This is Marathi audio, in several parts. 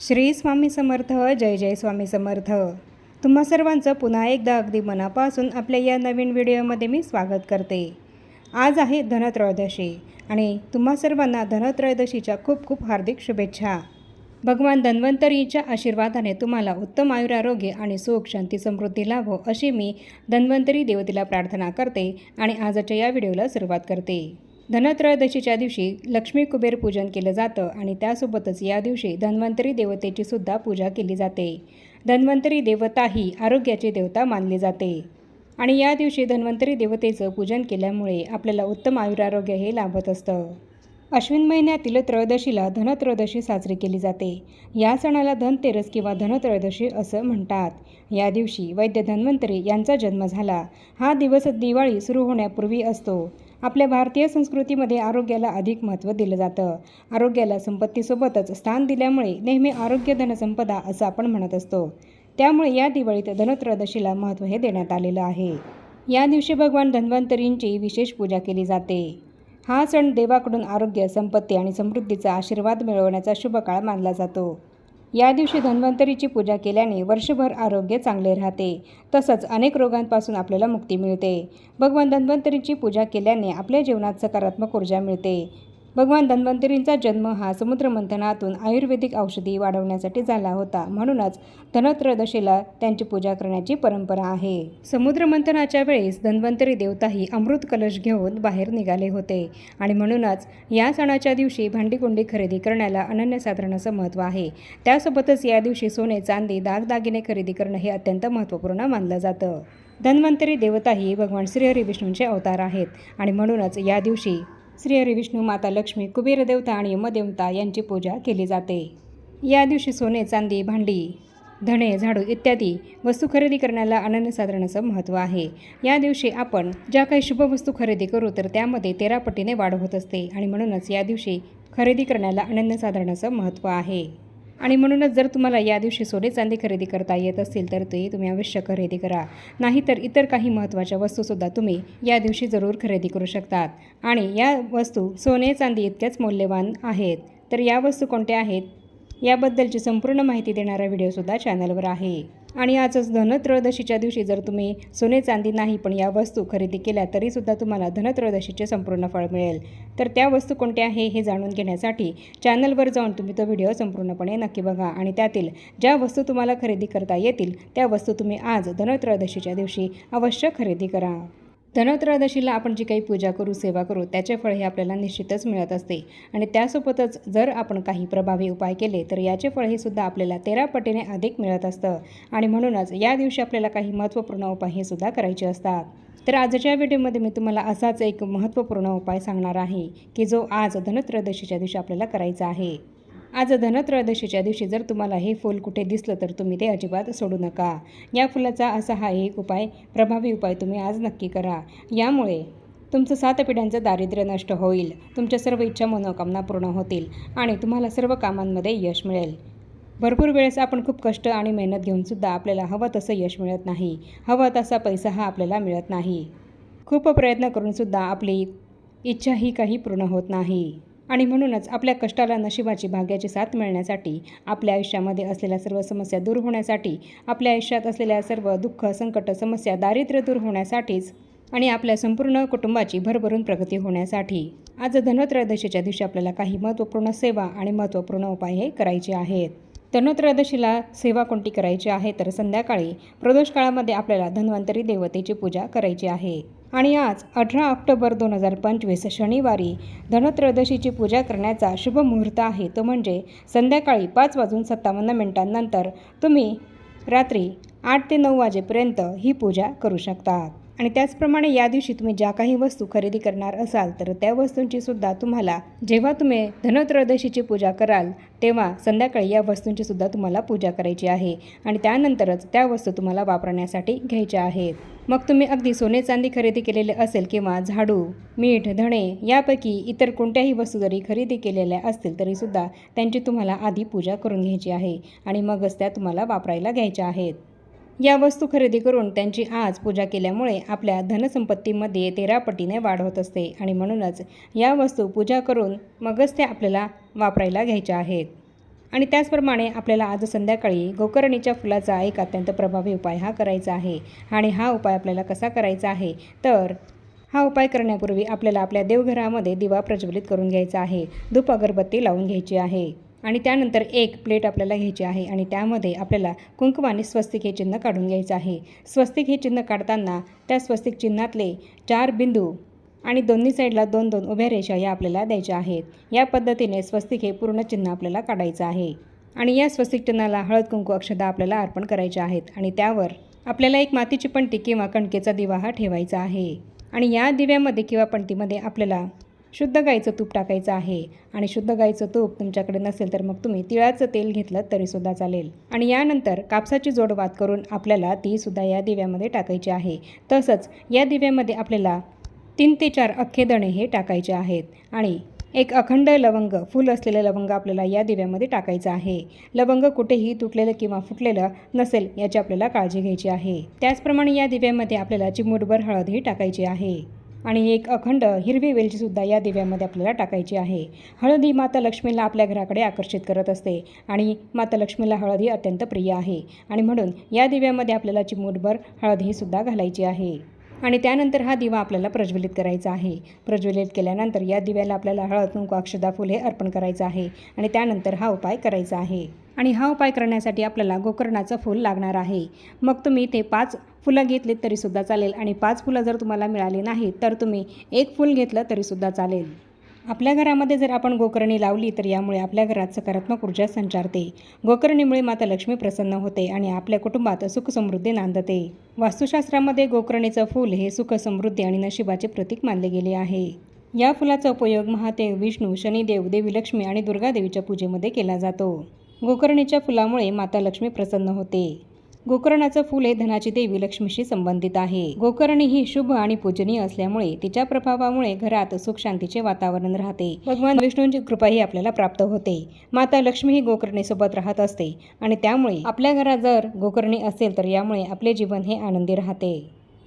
श्री स्वामी समर्थ जय जय स्वामी समर्थ. तुम्हा सर्वांचं पुन्हा एकदा अगदी मनापासून आपल्या या नवीन व्हिडिओमध्ये मी स्वागत करते. आज आहे धनत्रयोदशी आणि तुम्हा सर्वांना धनत्रयोदशीच्या खूप खूप हार्दिक शुभेच्छा. भगवान धन्वंतरीच्या आशीर्वादाने तुम्हाला उत्तम आयुरारोग्य आणि सुख शांती समृद्धी लाभो अशी मी धन्वंतरी देवतेला प्रार्थना करते आणि आजच्या या व्हिडिओला सुरुवात करते. धनत्रयोदशीच्या दिवशी लक्ष्मी कुबेर पूजन केलं जातं आणि त्यासोबतच या दिवशी धन्वंतरी देवतेची सुद्धा पूजा केली जाते. धन्वंतरी देवता ही आरोग्याची देवता मानली जाते. आणि या दिवशी धन्वंतरी देवतेचं पूजन केल्यामुळे आपल्याला उत्तम आयुरारोग्य हे लाभत असतं. अश्विन महिन्यातील त्रयोदशीला धनत्रयोदशी साजरी केली जाते. या सणाला धनतेरस किंवा धनत्रयोदशी असं म्हणतात. या दिवशी वैद्य धन्वंतरी यांचा जन्म झाला. हा दिवस दिवाळी सुरू होण्यापूर्वी असतो. आपल्या भारतीय संस्कृतीमध्ये आरोग्याला अधिक महत्त्व दिलं जातं. आरोग्याला संपत्तीसोबतच स्थान दिल्यामुळे नेहमी आरोग्य धनसंपदा असं आपण म्हणत असतो. त्यामुळे या दिवाळीत धनत्रयोदशीला महत्त्व हे देण्यात आलेलं आहे. या दिवशी भगवान धन्वंतरींची विशेष पूजा केली जाते. हा सण देवाकडून आरोग्य संपत्ती आणि समृद्धीचा आशीर्वाद मिळवण्याचा शुभ काळ मानला जातो. या दिवशी धन्वंतरीची पूजा केल्याने वर्षभर आरोग्य चांगले राहते. तसंच अनेक रोगांपासून आपल्याला मुक्ती मिळते. भगवान धन्वंतरीची पूजा केल्याने आपल्या जीवनात सकारात्मक ऊर्जा मिळते. भगवान धन्वंतरींचा जन्म हा समुद्रमंथनातून आयुर्वेदिक औषधी वाढवण्यासाठी झाला होता. म्हणूनच धनत्रयोदशीला त्यांची पूजा करण्याची परंपरा आहे. समुद्रमंथनाच्या वेळेस धन्वंतरी देवताही अमृत कलश घेऊन बाहेर निघाले होते. आणि म्हणूनच या सणाच्या दिवशी भांडीकुंडी खरेदी करण्याला अनन्यसाधारण असं महत्त्व आहे. त्यासोबतच या दिवशी सोने चांदी दागदागिने खरेदी करणं हे अत्यंत महत्त्वपूर्ण मानलं जातं. धन्वंतरी देवता ही भगवान श्रीहरी विष्णूंचे अवतार आहेत. आणि म्हणूनच या दिवशी श्रीहरी विष्णू माता लक्ष्मी कुबेर देवता आणि यमदेवता यांची पूजा केली जाते. या दिवशी सोने चांदी भांडी धणे झाडू इत्यादी वस्तू खरेदी करण्याला अनन्यसाधारणाचं महत्त्व आहे. या दिवशी आपण ज्या काही शुभ वस्तू खरेदी करू तर त्यामध्ये तेरा पटीने वाढ होत असते आणि म्हणूनच या दिवशी खरेदी करण्याला अनन्यसाधारणाचं महत्त्व आहे. आणि म्हणूनच जर तुम्हाला या दिवशी सोने चांदी खरेदी करता येत असतील तर ते तुम्ही अवश्य खरेदी करा. नाहीतर इतर काही महत्त्वाच्या वस्तूसुद्धा तुम्ही या दिवशी जरूर खरेदी करू शकतात. आणि या वस्तू सोने चांदी इतक्याच मौल्यवान आहेत. तर या वस्तू कोणत्या आहेत? याबद्दलची संपूर्ण माहिती देणारा व्हिडिओसुद्धा चॅनलवर आहे. आणि आजच धनत्रयोदशीच्या दिवशी जर तुम्ही सोने चांदी नाही पण या वस्तू खरेदी केल्या तरीसुद्धा तुम्हाला धनत्रयोदशीचे संपूर्ण फळ मिळेल. तर त्या वस्तू कोणत्या आहे हे जाणून घेण्यासाठी चॅनलवर जाऊन तुम्ही तो व्हिडिओ संपूर्णपणे नक्की बघा. आणि त्यातील ज्या वस्तू तुम्हाला खरेदी करता येतील त्या वस्तू तुम्ही आज धनत्रयोदशीच्या दिवशी अवश्य खरेदी करा. धनत्रयोदशीला आपण जी काही पूजा करू सेवा करू त्याचे फळ हे आपल्याला निश्चितच मिळत असते. आणि त्यासोबतच जर आपण काही प्रभावी उपाय केले तर याचे फळ हे सुद्धा आपल्याला तेरा पटीने अधिक मिळत असतं. आणि म्हणूनच या दिवशी आपल्याला काही महत्त्वपूर्ण उपाय हे सुद्धा करायचे असतात. तर आजच्या व्हिडिओमध्ये मी तुम्हाला असाच एक महत्त्वपूर्ण उपाय सांगणार आहे की जो आज धनत्रयोदशीच्या दिवशी आपल्याला करायचा आहे. आज धनत्रयोदशीच्या दिवशी जर तुम्हाला हे फूल कुठे दिसलं तर तुम्ही ते अजिबात सोडू नका. या फुलाचा असा हा एक उपाय प्रभावी उपाय तुम्ही आज नक्की करा. यामुळे तुमचं सात पिढ्यांचं दारिद्र्य नष्ट होईल. तुमच्या सर्व इच्छा मनोकामना पूर्ण होतील आणि तुम्हाला सर्व कामांमध्ये यश मिळेल. भरपूर वेळेस आपण खूप कष्ट आणि मेहनत घेऊनसुद्धा आपल्याला हवं तसं यश मिळत नाही. हवा तसा पैसा हा आपल्याला मिळत नाही. खूप प्रयत्न करूनसुद्धा आपली इच्छा ही काही पूर्ण होत नाही. आणि म्हणूनच आपल्या कष्टाला नशिबाची भाग्याची साथ मिळण्यासाठी आपल्या आयुष्यामध्ये असलेल्या सर्व समस्या दूर होण्यासाठी आपल्या आयुष्यात असलेल्या सर्व दुःख संकट समस्या दारिद्र्य दूर होण्यासाठीच आणि आपल्या संपूर्ण कुटुंबाची भरभरून प्रगती होण्यासाठी. आज धनत्रयोदशीच्या दिवशी आपल्याला काही महत्त्वपूर्ण सेवा आणि महत्त्वपूर्ण उपाय हे करायचे आहेत. धनत्रयोदशीला सेवा कोणती करायची आहे? तर संध्याकाळी प्रदोष काळामध्ये आपल्याला धन्वंतरी देवतेची पूजा करायची आहे. आणि आज अठरा ऑक्टोबर दोन हजार पंचवीस शनिवारी धनत्रयोदशीची पूजा करण्याचा शुभ मुहूर्त आहे. तो म्हणजे संध्याकाळी पाच वाजून सत्तावन्न मिनिटांनंतर तुम्ही रात्री आठ ते नऊ वाजेपर्यंत ही पूजा करू शकतात आणि त्याचप्रमाणे या दिवशी तुम्ही ज्या काही वस्तू खरेदी करणार असाल तर त्या वस्तूंची सुद्धा तुम्हाला जेव्हा तुम्ही धनत्रयोदशीची पूजा कराल तेव्हा संध्याकाळी या वस्तूंची सुद्धा तुम्हाला पूजा करायची आहे. आणि त्यानंतरच त्या वस्तू तुम्हाला वापरण्यासाठी घ्यायच्या आहेत. मग तुम्ही अगदी सोने चांदी खरेदी केलेले असेल किंवा झाडू मीठ धणे यापैकी इतर कोणत्याही वस्तू जरी खरेदी केलेल्या असतील तरीसुद्धा त्यांची तुम्हाला आधी पूजा करून घ्यायची आहे आणि मगच त्या तुम्हाला वापरायला घ्यायच्या आहेत. या वस्तू खरेदी करून त्यांची आज पूजा केल्यामुळे आपल्या धनसंपत्तीमध्ये तेरा पटीने वाढ होत असते आणि म्हणूनच या वस्तू पूजा करून मगच त्या आपल्याला वापरायला घ्यायच्या आहेत. आणि त्याचप्रमाणे आपल्याला आज संध्याकाळी गोकर्णीच्या फुलाचा एक अत्यंत प्रभावी उपाय हा करायचा आहे. आणि हा उपाय आपल्याला कसा करायचा आहे? तर हा उपाय करण्यापूर्वी आपल्याला आपल्या देवघरामध्ये दिवा प्रज्वलित करून घ्यायचा आहे. धूप अगरबत्ती लावून घ्यायची आहे. आणि त्यानंतर एक प्लेट आपल्याला घ्यायची आहे आणि त्यामध्ये आपल्याला कुंकवाने स्वस्तिक हे चिन्ह काढून घ्यायचं आहे. स्वस्तिक हे चिन्ह काढताना त्या स्वस्तिक चिन्हातले चार बिंदू आणि दोन्ही साईडला दोन दोन उभ्या रेषा या आपल्याला द्यायच्या आहेत. या पद्धतीने स्वस्तिक हे पूर्ण चिन्ह आपल्याला काढायचं आहे. आणि या स्वस्तिक चिन्हाला हळद कुंकू अक्षदा आपल्याला अर्पण करायच्या आहेत आणि त्यावर आपल्याला एक मातीची पणती किंवा कणकेचा दिवा हा ठेवायचा आहे. आणि या दिव्यामध्ये किंवा पणतीमध्ये आपल्याला शुद्ध गाईचं तूप टाकायचं आहे. आणि शुद्ध गाईचं तूप तुमच्याकडे नसेल तर मग तुम्ही तिळाचं तेल घेतलं तरीसुद्धा चालेल. आणि यानंतर कापसाची जोड वात करून आपल्याला तीसुद्धा या दिव्यामध्ये टाकायची आहे. तसंच या दिव्यामध्ये आपल्याला तीन ते चार अख्खे दणे हे टाकायचे आहेत. आणि एक अखंड लवंग फुल असलेलं लवंग आपल्याला या दिव्यामध्ये टाकायचं आहे. लवंग कुठेही तुटलेलं किंवा फुटलेलं नसेल याची आपल्याला काळजी घ्यायची आहे. त्याचप्रमाणे या दिव्यामध्ये आपल्याला चिमूटभर हळद ही टाकायची आहे. आणि एक अखंड हिरवी वेलचीसुद्धा या दिव्यामध्ये आपल्याला टाकायची आहे. हळद ही माता लक्ष्मीला आपल्या घराकडे आकर्षित करत असते आणि माता लक्ष्मीला हळद ही अत्यंत प्रिय आहे. आणि म्हणून या दिव्यामध्ये आपल्याला चिमूटभर हळद ही सुद्धा घालायची आहे. आणि त्यानंतर हा दिवा आपल्याला प्रज्वलित करायचा आहे. प्रज्वलित केल्यानंतर या दिव्याला आपल्याला हळद कुंकू अक्षदा फुल हे अर्पण करायचं आहे आणि त्यानंतर हा उपाय करायचा आहे. आणि हा उपाय करण्यासाठी आपल्याला गोकर्णाचं फूल लागणार आहे. मग तुम्ही ते पाच फुलं घेतलीत तरीसुद्धा चालेल आणि पाच फुलं जर तुम्हाला मिळाली नाहीत तर तुम्ही एक फूल घेतलं तरीसुद्धा चालेल. आपल्या घरामध्ये जर आपण गोकर्णी लावली तर यामुळे आपल्या घरात सकारात्मक ऊर्जा संचारते. गोकर्णीमुळे माता लक्ष्मी प्रसन्न होते आणि आपल्या कुटुंबात सुखसमृद्धी नांदते. वास्तुशास्त्रामध्ये गोकर्णीचं फूल हे सुख समृद्धी आणि नशिबाचे प्रतीक मानले गेले आहे. या फुलाचा उपयोग महादेव विष्णू शनिदेव देवी लक्ष्मी आणि दुर्गादेवीच्या पूजेमध्ये केला जातो. गोकर्णीच्या फुलामुळे माता लक्ष्मी प्रसन्न होते. गोकर्णाचं फूल हे धनाची देवी लक्ष्मीशी संबंधित आहे. गोकर्णी ही शुभ आणि पूजनीय असल्यामुळे तिच्या प्रभावामुळे घरात सुख शांतीचे वातावरण राहते. भगवान विष्णूंची कृपाही आपल्याला प्राप्त होते. माता लक्ष्मी ही गोकर्णीसोबत राहत असते आणि त्यामुळे आपल्या घरात जर गोकर्णी असेल तर यामुळे आपले जीवन हे आनंदी राहते.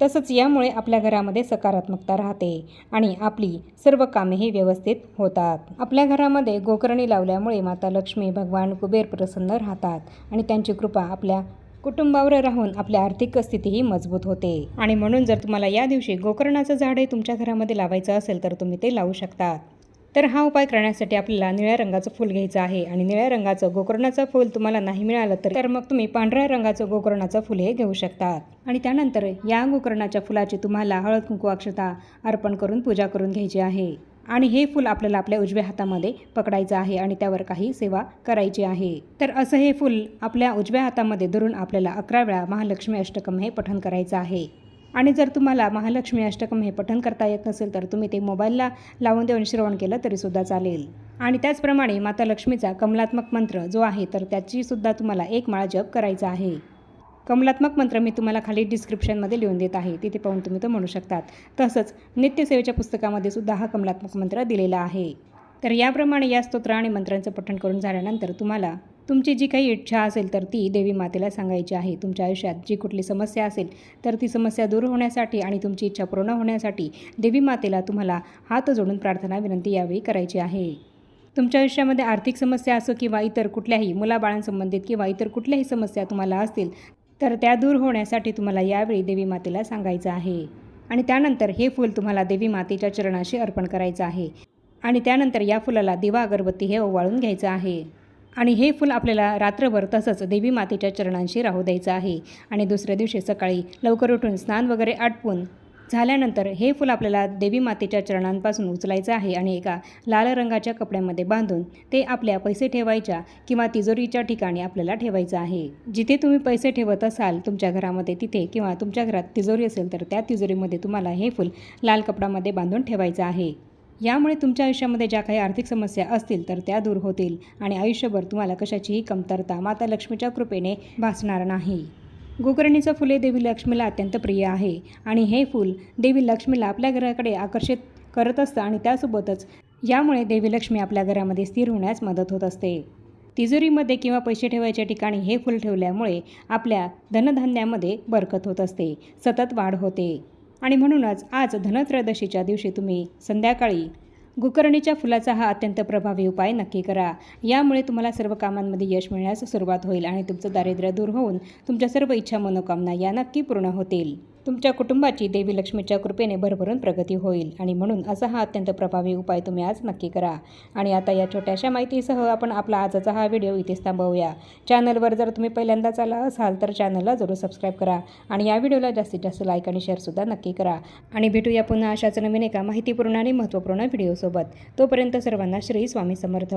तसंच यामुळे आपल्या घरामध्ये सकारात्मकता राहते आणि आपली सर्व कामेही व्यवस्थित होतात. आपल्या घरामध्ये गोकर्णी लावल्यामुळे माता लक्ष्मी भगवान कुबेर प्रसन्न राहतात आणि त्यांची कृपा आपल्या कुटुंबावर राहून आपली आर्थिक स्थितीही मजबूत होते. आणि म्हणून जर तुम्हाला या दिवशी गोकर्णाचं झाडही तुमच्या घरामध्ये लावायचं असेल तर तुम्ही ते लावू शकता. तर हा उपाय करण्यासाठी आपल्याला निळ्या रंगाचं फूल घ्यायचं आहे आणि निळ्या रंगाचं गोकर्णाचं फूल तुम्हाला नाही मिळालं तर तर मग तुम्ही पांढऱ्या रंगाचं गोकर्णाचं फुल हे घेऊ शकतात आणि त्यानंतर या गोकर्णाच्या फुलाची तुम्हाला हळद कुंकू अक्षता अर्पण करून पूजा करून घ्यायची आहे. आणि हे फूल आपल्याला आपल्या उजव्या हातामध्ये पकडायचं आहे आणि त्यावर काही सेवा करायची आहे. तर असं हे फूल आपल्या उजव्या हातामध्ये धरून आपल्याला अकरा वेळा महालक्ष्मी अष्टकम हे पठण करायचं आहे. आणि जर तुम्हाला महालक्ष्मी अष्टकम हे पठण करता येत नसेल तर तुम्ही ते मोबाईलला लावून देऊन श्रवण केलं तरीसुद्धा चालेल. आणि त्याचप्रमाणे माता लक्ष्मीचा कमलात्मक मंत्र जो आहे तर त्याचीसुद्धा तुम्हाला एक माळा जप करायचा आहे. कमलात्मक मंत्र मी तुम्हाला खाली डिस्क्रिप्शनमध्ये लिहून देत आहे. तिथे पाहून तुम्ही तो म्हणू शकतात. तसंच नित्यसेवेच्या पुस्तकामध्ये सुद्धा हा कमलात्मक मंत्र दिलेला आहे. तर याप्रमाणे या स्तोत्र आणि मंत्रांचं पठण करून झाल्यानंतर तुम्हाला तुमची जी काही इच्छा असेल तर ती देवी मातेला सांगायची आहे. तुमच्या आयुष्यात जी कुठली समस्या असेल तर ती समस्या दूर होण्यासाठी आणि तुमची इच्छा पूर्ण होण्यासाठी देवी मातेला तुम्हाला हात जोडून प्रार्थना विनंती यावेळी करायची आहे. तुमच्या आयुष्यामध्ये आर्थिक समस्या असो किंवा इतर कुठल्याही मुलाबाळांसंबंधित किंवा इतर कुठल्याही समस्या तुम्हाला असतील तर त्या दूर होण्यासाठी तुम्हाला यावेळी देवी मातेला सांगायचं आहे. आणि त्यानंतर हे फूल तुम्हाला देवी मातेच्या चरणाशी अर्पण करायचं आहे. आणि त्यानंतर या फुलाला दिवा अगरबत्ती हे ओवाळून घ्यायचं आहे. आणि हे फूल आपल्याला रात्रभर तसंच देवी मातेच्या चरणांशी राहू द्यायचं आहे. आणि दुसऱ्या दिवशी सकाळी लवकर उठून स्नान वगैरे आटपून झाल्यानंतर हे फूल आपल्याला देवी मातेच्या चरणांपासून उचलायचं आहे आणि एका लाल रंगाच्या कपड्यामध्ये बांधून ते आपल्या पैसे ठेवायच्या किंवा तिजोरीच्या ठिकाणी आपल्याला ठेवायचं आहे. जिथे तुम्ही पैसे ठेवत असाल तुमच्या घरामध्ये तिथे किंवा तुमच्या घरात तिजोरी असेल तर त्या तिजोरीमध्ये तुम्हाला हे फूल लाल कपडामध्ये बांधून ठेवायचं आहे. यामुळे तुमच्या आयुष्यामध्ये ज्या काही आर्थिक समस्या असतील तर त्या दूर होतील आणि आयुष्यभर तुम्हाला कशाचीही कमतरता माता लक्ष्मीच्या कृपेने भासणार नाही. गोकर्णीचं फुले देवी लक्ष्मीला अत्यंत प्रिय आहे. आणि हे फूल देवी लक्ष्मीला आपल्या घराकडे आकर्षित करत असतं आणि त्यासोबतच यामुळे देवी लक्ष्मी आपल्या घरामध्ये स्थिर होण्यास मदत होत असते. तिजोरीमध्ये किंवा पैसे ठेवायच्या ठिकाणी हे फूल ठेवल्यामुळे आपल्या धनधान्यामध्ये बरकत होत असते सतत वाढ होते. आणि म्हणूनच आज धनत्रयोदशीच्या दिवशी तुम्ही संध्याकाळी गुकर्णीच्या फुलाचा हा अत्यंत प्रभावी उपाय नक्की करा. यामुळे तुम्हाला सर्व कामांमध्ये यश मिळण्यास सुरुवात होईल आणि तुमचं दारिद्र्य दूर होऊन तुमच्या सर्व इच्छा मनोकामना या नक्की पूर्ण होतील. तुमच्या कुटुंबाची देवी लक्ष्मीच्या कृपेने भरभरून प्रगती होईल. आणि म्हणून असा हा अत्यंत प्रभावी उपाय तुम्ही आज नक्की करा. आणि आता या छोट्याशा माहितीसह आपण आपला आजचा हा व्हिडिओ इथेच थांबवूया. चॅनलवर जर तुम्ही पहिल्यांदाच आला असाल तर चॅनलला जरूर सबस्क्राईब करा. आणि या व्हिडिओला जास्तीत जास्त लाईक आणि शेअरसुद्धा नक्की करा. आणि भेटूया पुन्हा अशाच नवीन एका माहितीपूर्ण आणि महत्त्वपूर्ण व्हिडिओसोबत. तोपर्यंत सर्वांना श्री स्वामी समर्थ.